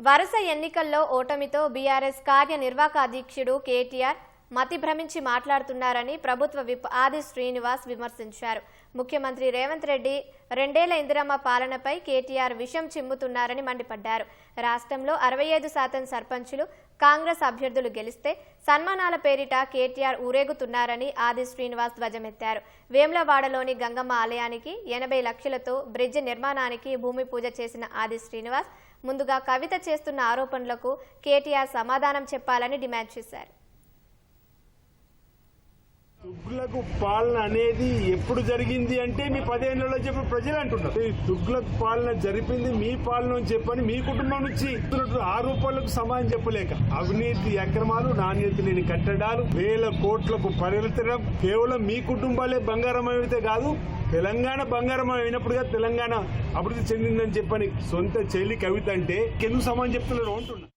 వరుస ఎన్నికల్లో ఓటమితో బీఆర్ఎస్ కార్యనిర్వాహక అధ్యక్షుడు కేటీఆర్ మతి భ్రమించి మాట్లాడుతున్నారని ప్రభుత్వ విప్ ఆది శ్రీనివాస్ విమర్శించారు. ముఖ్యమంత్రి రేవంత్ రెడ్డి రెండేళ్ళ ఇందిరమ్మ పాలనపై కేటీఆర్ విషం చిమ్ముతున్నారని మండిపడ్డారు. రాష్ట్రంలో అరవై ఐదు శాతం సర్పంచులు కాంగ్రెస్ అభ్యర్థులు గెలిస్తే సన్మానాల పేరిట కేటీఆర్ ఊరేగుతున్నారని ఆది శ్రీనివాస్ ధ్వజమెత్తారు. వేములవాడలోని గంగమ్మ ఆలయానికి ఎనభై లక్షలతో బ్రిడ్జ్ నిర్మాణానికి భూమి పూజ చేసిన ఆది శ్రీనివాస్ ముందుగా కవిత చేస్తున్న ఆరోపణలకు కేటీఆర్ సమాధానం చెప్పాలని డిమాండ్ చేశారు. తుగ్లక్ పాలన అనేది ఎప్పుడు జరిగింది అంటే మీ పదేళ్ళలో చెప్పి ప్రజలు అంటున్నారు. ఈ తుగ్లక్ పాలన జరిపింది మీ పాలన అని చెప్పని మీ కుటుంబం నుంచి ఇస్తున్నట్టు ఆరోపణలకు సమానం చెప్పలేక అవినీతి అక్రమాలు నాణ్యత లేని కట్టడాలు వేల కోట్లకు పరిమితం కేవలం మీ కుటుంబాలే బంగారం అయితే కాదు తెలంగాణ బంగారం అయినప్పుడుగా తెలంగాణ అభివృద్ధి చెందిందని చెప్పని సొంత చెల్లి కవిత అంటే ఎందుకు సమానం చెప్తున్నారు అంటున్నా